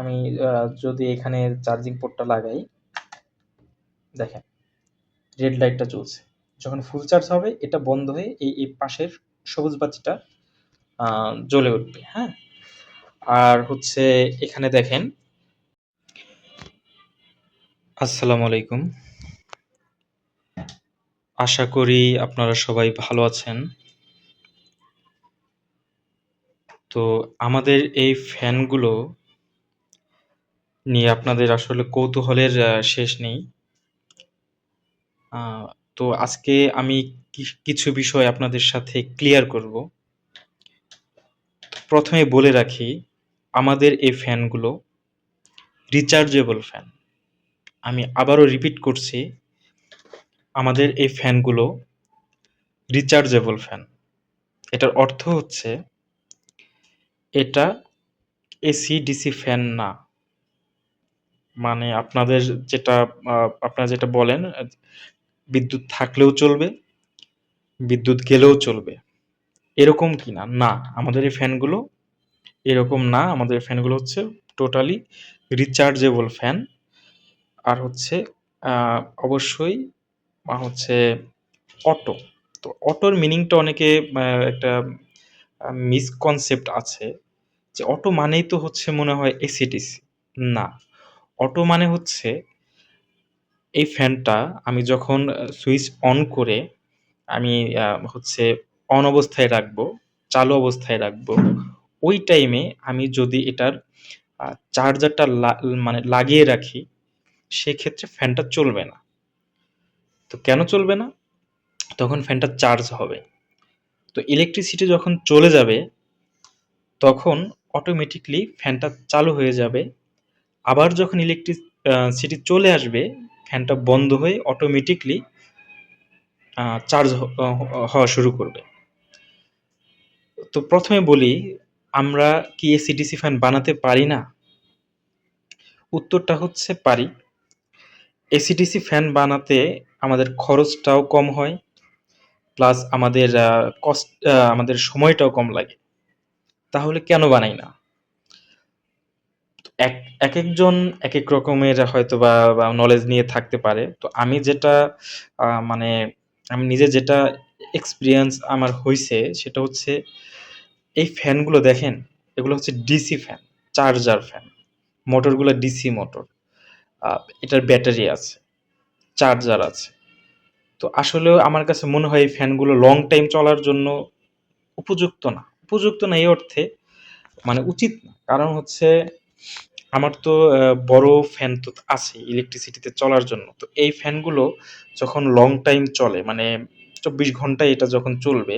আমি যদি এখানে চার্জিং পোর্টটা লাগাই, দেখেন রেড লাইটটা চলছে যখন ফুল চার্জ হবে এটা বন্ধ হয়ে এই, এই পাশের সবুজ বাতিটা জ্বলে উঠবে, হ্যাঁ? আর হচ্ছে এখানে দেখেন আসসালামু আলাইকুম। আশা করি আপনারা সবাই ভালো আছেন। তো আমাদের এই ফ্যানগুলো নিয়ে আপনাদের আসলে কৌতূহলের শেষ নেই। তো আজকে আমি কিছু বিষয় আপনাদের সাথে ক্লিয়ার করব। প্রথমে বলে রাখি, আমাদের এই ফ্যানগুলো রিচার্জেবল ফ্যান। আমি আবারও রিপিট করছি, আমাদের এই ফ্যানগুলো রিচার্জেবল ফ্যান। এটার অর্থ হচ্ছে এটা এসি ডিসি ফ্যান না। মানে আপনাদের যেটা আপনারা যেটা বলেন বিদ্যুৎ থাকলেও চলবে, বিদ্যুৎ গেলেও চলবে। এরকম কি না, না আমাদের এই ফ্যানগুলো এরকম না। আমাদের ফ্যানগুলো হচ্ছে টোটালি রিচার্জেবল ফ্যান। আর হচ্ছে অবশ্যই হচ্ছে অটো। তো অটোর মিনিংটা অনেকে একটা মিসকনসেপ্ট আছে যে অটো মানেই তো হচ্ছে মনে হয় এসি-ডিসি। না, অটো মানে হচ্ছে এই ফ্যানটা আমি যখন সুইচ অন করে আমি হচ্ছে অন অবস্থায় রাখব, চালু অবস্থায় রাখব, ওই টাইমে আমি যদি এটার চার্জারটা মানে লাগিয়ে রাখি, সেক্ষেত্রে ফ্যানটা চলবে না। তো কেন চলবে না? তখন ফ্যানটা চার্জ হবে। তো ইলেকট্রিসিটি যখন চলে যাবে, তখন অটোমেটিকলি ফ্যানটা চালু হয়ে যাবে। আবার যখন ইলেকট্রিক আ সিটি চলে আসবে, ফ্যানটা বন্ধ হয়ে অটোমেটিক্যালি আ চার্জ হওয়া শুরু করবে। তো প্রথমে বলি, আমরা কি এসি-ডিসি ফ্যান বানাতে পারি না? উত্তরটা হচ্ছে পারি। এসি-ডিসি ফ্যান বানাতে আমাদের খরচটাও কম হয়। প্লাস আমাদের কস্ট আমাদের সময়টাও কম লাগে। তাহলে কেন বানাই না? এক এক একজন এক এক রকমের হয়তো বা নলেজ নিয়ে থাকতে পারে। তো আমি যেটা মানে আমি নিজে যেটা এক্সপিরিয়েন্স আমার হয়েছে সেটা হচ্ছে এই ফ্যানগুলো দেখেন, এগুলো হচ্ছে ডিসি ফ্যান, চার্জার ফ্যান। মোটরগুলা ডিসি মোটর। এটার ব্যাটারি আছে, চার্জার আছে। তো আসলেও আমার কাছে মনে হয় এই ফ্যানগুলো লং টাইম চলার জন্য উপযুক্ত না। উপযুক্ত না এই অর্থে মানে উচিত না। কারণ হচ্ছে আমার তো বড় ফ্যান তো আছে ইলেকট্রিসিটিতে চলার জন্য। তো এই ফ্যানগুলো যখন লং টাইম চলে মানে ২৪ ঘণ্টা এটা যখন চলবে,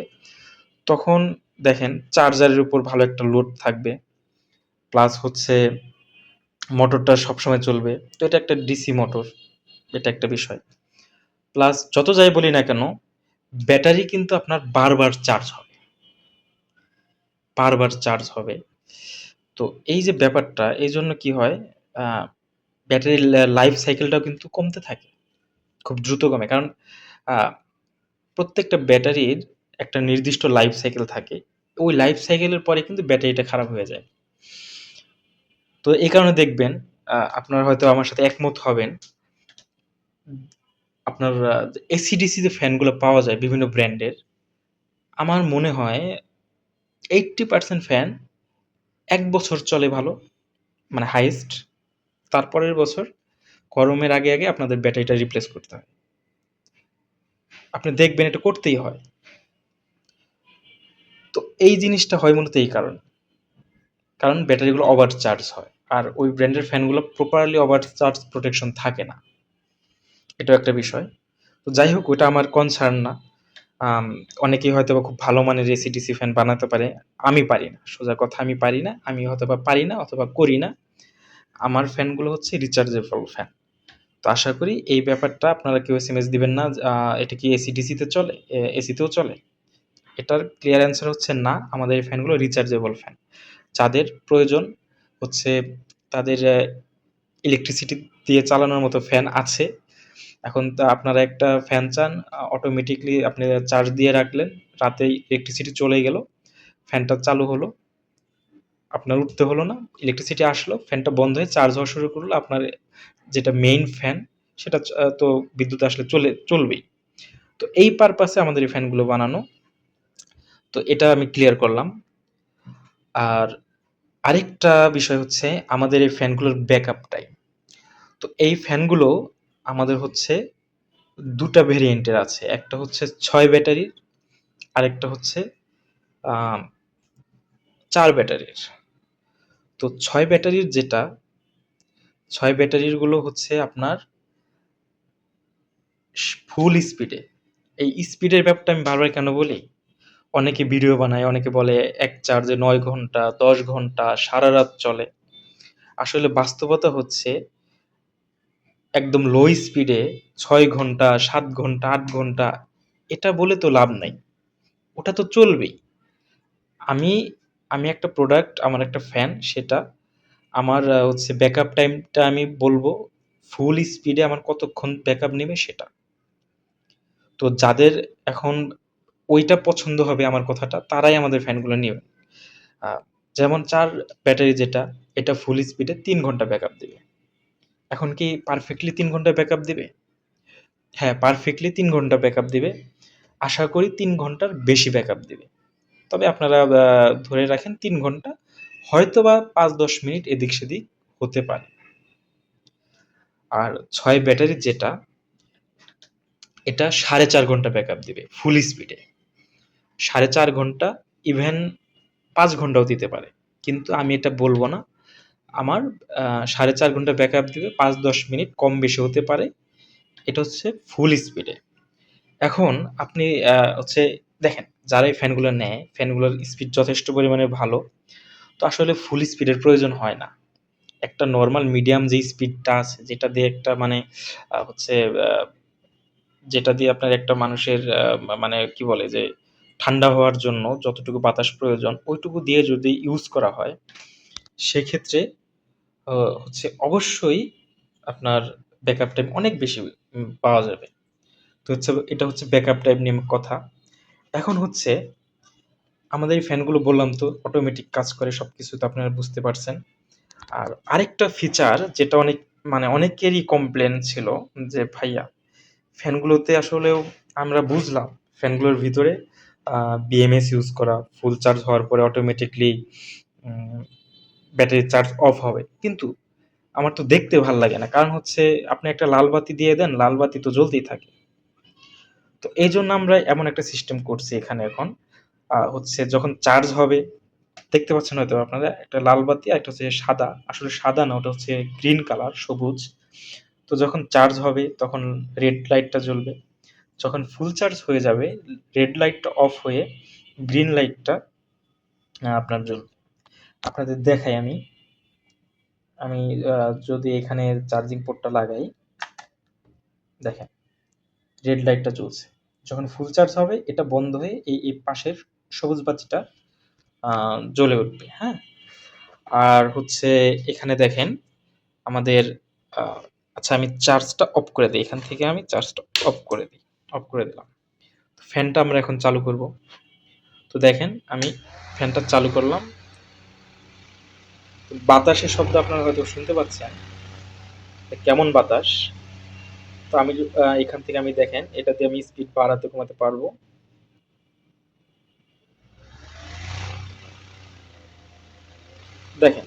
তখন দেখেন চার্জারের উপর ভালো একটা লোড থাকবে। প্লাস হচ্ছে মোটরটা সবসময় চলবে। তো এটা একটা ডিসি মোটর। এটা একটা বিষয়। প্লাস যত যাই বলি না কেন, ব্যাটারি কিন্তু আপনার বারবার চার্জ হবে। বারবার চার্জ হবে। তো এই যে ব্যাপারটা এই জন্য কি হয় ব্যাটারির লাইফ সাইকেলটাও কিন্তু কমতে থাকে। খুব দ্রুত কমে। কারণ প্রত্যেকটা ব্যাটারির একটা নির্দিষ্ট লাইফ সাইকেল থাকে। ওই লাইফ সাইকেলের পরে কিন্তু ব্যাটারিটা খারাপ হয়ে যায়। তো এই কারণে দেখবেন আপনারা হয়তো আমার সাথে একমত হবেন। আপনার এসি-ডিসি যে ফ্যানগুলো পাওয়া যায় বিভিন্ন ব্র্যান্ডের, আমার মনে হয় 80% ফ্যান ১ বছর চলে ভালো, মানে হাইয়েস্ট। তারপরের বছর গরমের আগে, আগে আপনাদের ব্যাটারিটা রিপ্লেস করতে হয়। আপনি দেখবেন এটা করতেই হয়। তো এই জিনিসটা হয় মূলত এই কারণ কারণ ব্যাটারিগুলো ওভার চার্জ হয়। আর ওই ব্র্যান্ডের ফ্যানগুলো প্রপারলি ওভার চার্জ প্রোটেকশন থাকে না। এটাও একটা বিষয়। তো যাই হোক ওটা আমার কনসার্ন না। অনেকেই হয়তোবা খুব ভালো মানের এসি-ডিসি ফ্যান বানাতে পারে। আমি পারি না। সোজা কথা আমি পারি না। আমি হয়তোবা পারি না অথবা করি না। আমার ফ্যানগুলো হচ্ছে রিচার্জেবল ফ্যান। তো আশা করি এই ব্যাপারটা আপনারা কেউ এস এম এস দিবেন না এটা কি এসি-ডিসিতে চলে? এসিতেও চলে? এটার ক্লিয়ার অ্যান্সার হচ্ছে না, আমাদের এই ফ্যানগুলো রিচার্জেবল ফ্যান। যাদের প্রয়োজন হচ্ছে তাদের ইলেকট্রিসিটি দিয়ে চালানোর মতো ফ্যান আছে। এখন তা আপনারা একটা ফ্যান চান আ অটোমেটিক্যালি আপনি চার্জ দিয়ে রাখলেন। রাতেই ইলেকট্রিসিটি চলে গেল। ফ্যানটা চালু হলো। আপনার উঠতে হলো না ইলেকট্রিসিটি আসলো ফ্যানটা বন্ধ হয়ে চার্জ হওয়া শুরু করল, আপনার যেটা মেইন ফ্যান সেটা তো বিদ্যুৎ আসলে চলে, চলবেই তো এই পারপাসে আমাদের এই ফ্যানগুলো বানানো তো এটা আমি ক্লিয়ার করলাম আর আরেকটা বিষয় হচ্ছে আমাদের এই ফ্যানগুলোর ব্যাকআপ টাইম তো এই ফ্যানগুলো আমাদের হচ্ছে দুটা ভেরিয়েন্টের আছে। একটা হচ্ছে ছয় ব্যাটারির, আরেকটা হচ্ছে চার ব্যাটারির। তো ছয় ব্যাটারির যেটা, ছয় ব্যাটারিরগুলো হচ্ছে আপনার ফুল স্পিডে। এই স্পিডের ব্যাপারটা আমি বারবার কেন বলি? অনেকে ভিডিও বানায়, অনেকে বলে এক চার্জে নয় ঘণ্টা, দশ ঘণ্টা, সারা রাত চলে। আসলে বাস্তবতা হচ্ছে একদম লো স্পিডে ছয় ঘণ্টা, সাত ঘণ্টা, আট ঘণ্টা, এটা বলে তো লাভ নাই। ওটা তো চলবেই। আমি আমি একটা প্রোডাক্ট আমার একটা ফ্যান সেটা আমার হচ্ছে ব্যাকআপ টাইমটা আমি বলব ফুল স্পিডে আমার কতক্ষণ ব্যাকআপ নেবে সেটা। তো যাদের এখন ওইটা পছন্দ হবে আমার কথাটা, তারাই আমাদের ফ্যানগুলো নেবে। যেমন চার ব্যাটারি যেটা, এটা ফুল স্পিডে তিন ঘণ্টা ব্যাকআপ দেবে। এখন কি পারফেক্টলি তিন ঘণ্টা ব্যাকআপ দেবে? হ্যাঁ পারফেক্টলি তিন ঘণ্টা ব্যাকআপ দিবে। আশা করি তিন ঘণ্টার বেশি ব্যাকআপ দিবে। তবে আপনারা ধরে রাখেন তিন ঘণ্টা হয়তো বা পাঁচ দশ মিনিট এদিক সেদিক হতে পারে। আর ছয় ব্যাটারি যেটা, এটা সাড়ে চার ঘণ্টা ব্যাকআপ দিবে ফুল স্পিডে সাড়ে চার ঘণ্টা ইভেন পাঁচ ঘন্টাও দিতে পারে। কিন্তু আমি এটা বলব না আমার সাড়ে চার ঘণ্টা ব্যাকআপ দেবে, পাঁচ দশ মিনিট কম বেশি হতে পারে। এটা হচ্ছে ফুল স্পিডে এখন আপনি হচ্ছে দেখেন, যারা এই ফ্যানগুলো নেয়, ফ্যানগুলোর স্পিড যথেষ্ট পরিমাণে ভালো, তো আসলে ফুল স্পিডের প্রয়োজন হয় না। একটা নর্মাল মিডিয়াম যে স্পিডটা আছে, যেটা দিয়ে একটা মানে হচ্ছে যেটা দিয়ে আপনার একটা মানুষের মানে কি বলে যে, ঠান্ডা হওয়ার জন্য যতটুকু বাতাস প্রয়োজন, ওইটুকু দিয়ে যদি ইউজ করা হয় সেক্ষেত্রে হচ্ছে অবশ্যই আপনার ব্যাকআপ টাইম অনেক বেশি পাওয়া যাবে। তো হচ্ছে, এটা হচ্ছে ব্যাকআপ টাইম নিয়ে কথা। এখন হচ্ছে, আমাদের এই ফ্যানগুলো বললাম তো অটোমেটিক কাজ করে সব কিছু তো আপনারা বুঝতে পারছেন। আর আরেকটা ফিচার যেটা অনেক মানে অনেকেরই কমপ্লেন ছিল, যে ভাইয়া, ফ্যানগুলোতে আসলেও আমরা বুঝলাম, ফ্যানগুলোর ভিতরে বিএমএস ইউজ করা ফুল চার্জ হওয়ার পরে অটোমেটিকলি ব্যাটারি চার্জ অফ হবে। কিন্তু আমার তো দেখতে ভালো লাগে না। কারণ হচ্ছে আপনি একটা লাল বাতি দিয়ে দেন, লাল বাতি তো জ্বলতেই থাকে। তো এই জন্য আমরা এমন একটা সিস্টেম করছি এখানে এখন। হচ্ছে যখন চার্জ হবে, দেখতে পাচ্ছেন হয়তো আপনারা, একটা লাল বাতি একটা হচ্ছে সাদা। আসলে সাদা না, ওটা হচ্ছে গ্রিন কালার সবুজ। তো যখন চার্জ হবে, তখন রেড লাইটটা জ্বলবে। যখন ফুল চার্জ হয়ে যাবে রেড লাইটটা অফ হয়ে গ্রিন লাইটটা আপনার জ্বলবে। আপনাদের দেখাই আমি। আমি যদি এখানে চার্জিং পোর্টটা লাগাই, দেখেন রেড লাইটটা চলছে যখন ফুল চার্জ হবে, এটা বন্ধ হয়ে এই এই পাশের সবুজ বাতিটা জ্বলে উঠবে হ্যাঁ? আর হচ্ছে এখানে দেখেন, আমাদের আচ্ছা আমি চার্জটা অফ করে দিই। এখান থেকে আমি চার্জটা অফ করে দিই অফ করে দিলাম। ফ্যানটা আমরা এখন চালু করব। তো দেখেন, আমি ফ্যানটা চালু করলাম। বাতাসের শব্দ আপনারা হয়তো শুনতে পাচ্ছেন। কেমন বাতাস? তো আমি এখান থেকে আমি দেখেন এটাতে আমি স্পিড বাড়াতে কমাতে পারব। দেখেন,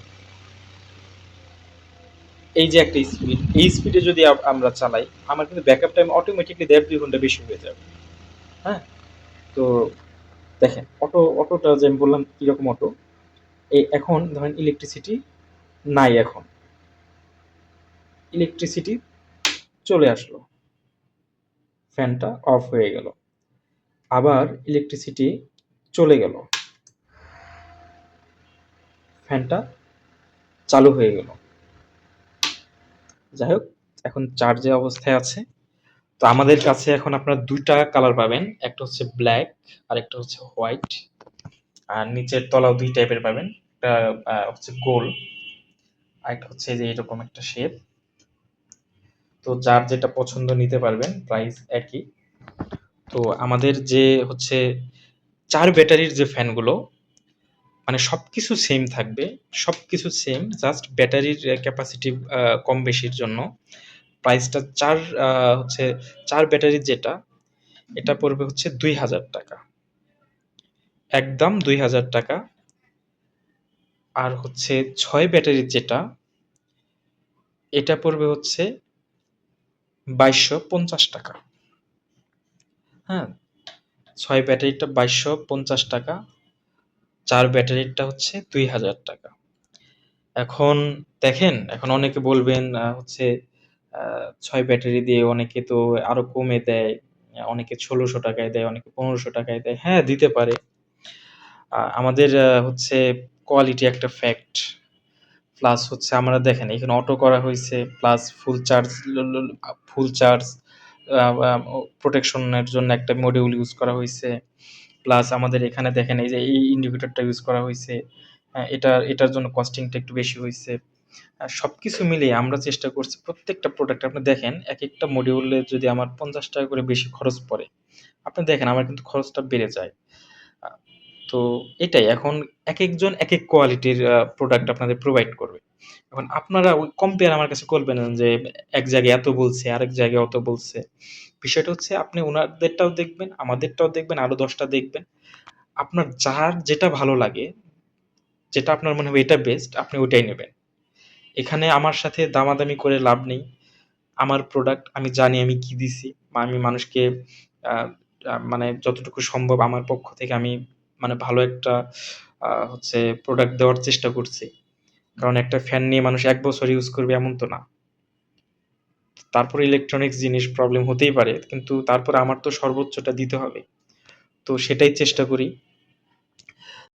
এই যে একটা স্পিড এই স্পিডে যদি আমরা চালাই, আমার কিন্তু ব্যাকআপ টাইম অটোমেটিকলি দেড় দুই ঘণ্টা বেশি হয়ে যাবে। হ্যাঁ? তো দেখেন, অটো, অটোটা যে আমি বললাম কীরকম অটো? এই এখন ধরেন ইলেকট্রিসিটি নাই এখন। ইলেকট্রিসিটি চলে আসলো। ফ্যানটা অফ হয়ে গেল। আবার ইলেকট্রিসিটি চলে গেল। ফ্যানটা চালু হয়ে গেল। যাই হোক, এখন চার্জে অবস্থায় আছে। তো আমাদের কাছে এখন আপনারা দুইটা কালার পাবেন। একটা হচ্ছে ব্ল্যাক আর একটা হচ্ছে হোয়াইট আর নিচের তলাও দুই টাইপের পাবেন। একটা হচ্ছে গোল আর একটা হচ্ছে যে এরকম একটা শেপ তো যার যেটা পছন্দ নিতে পারবেন প্রাইস একই। তো আমাদের যে হচ্ছে চার ব্যাটারির যে ফ্যানগুলো মানে সব কিছু সেম থাকবে। সব কিছু সেম জাস্ট ব্যাটারির ক্যাপাসিটি কম বেশির জন্য। প্রাইসটা চার হচ্ছে চার ব্যাটারির যেটা, এটা পড়বে হচ্ছে ৳২,০০০ একদম ৳২,০০০ আর হচ্ছে ছয় ব্যাটারির যেটা এটা পড়বে হচ্ছে ৳২,২৫০ হ্যাঁ? ছয় ব্যাটারিটা বাইশশো পঞ্চাশ টাকা চার ব্যাটারিটা হচ্ছে ৳২,০০০ এখন দেখেন, এখন অনেকে বলবেন হচ্ছে ছয় ব্যাটারি দিয়ে অনেকে তো আরও কমে দেয়। অনেকে ষোলোশো টাকায় দেয়, অনেকে পনেরোশো টাকায় দেয়। হ্যাঁ, দিতে পারে। আমাদের হচ্ছে কোয়ালিটি একটা ফ্যাক্ট। প্লাস হচ্ছে আমরা দেখেন এখানে অটো করা হয়েছে plus full charge full charge আ আ ও প্রোটেকশন এর জন্য একটা মডিউল ইউজ করা হয়েছে প্লাস আমাদের এখানে দেখেন এই যে এই ইন্ডিকেটরটা ইউজ করা হয়েছে হ্যাঁ, এটা এটার জন্য কস্টিংটা একটু বেশি হইছে। সব কিছু মিলিয়ে আমরা চেষ্টা করছি প্রত্যেকটা প্রোডাক্ট আপনি দেখেন এক একটা মডিউলে যদি আমার ৳৫০ করে বেশি খরচ পড়ে, আপনি দেখেন আমার কিন্তু খরচটা বেড়ে যায়। তো এটাই এখন এক একজন এক এক কোয়ালিটির প্রোডাক্ট আপনাদের প্রোভাইড করবে। এখন আপনারা ওই কম্পেয়ার আমার কাছে করবেন যে এক জায়গায় এত বলছে, আরেক জায়গায় অত বলছে। বিষয়টা হচ্ছে আপনি ওনাদেরটাও দেখবেন, আমাদেরটাও দেখবেন, আরও দশটা দেখবেন। আপনার যার যেটা ভালো লাগে, যেটা আপনার মনে হবে এটা বেস্ট, আপনি ওইটাই নেবেন এখানে আমার সাথে দামাদামি করে লাভ নেই। আমার প্রোডাক্ট আমি জানি আমি কি দিছি। আমি মানুষকে মানে যতটুকু সম্ভব আমার পক্ষ থেকে আমি মানে ভালো একটা হচ্ছে প্রোডাক্ট দেওয়ার চেষ্টা করছি। কারণ একটা ফ্যান নিয়ে মানুষ এক বছর ইউজ করবে এমন তো না। তারপর ইলেকট্রনিক্স জিনিস প্রবলেম হতেই পারে। কিন্তু তারপর আমার তো সর্বোচ্চটা দিতে হবে। তো সেটাই চেষ্টা করি।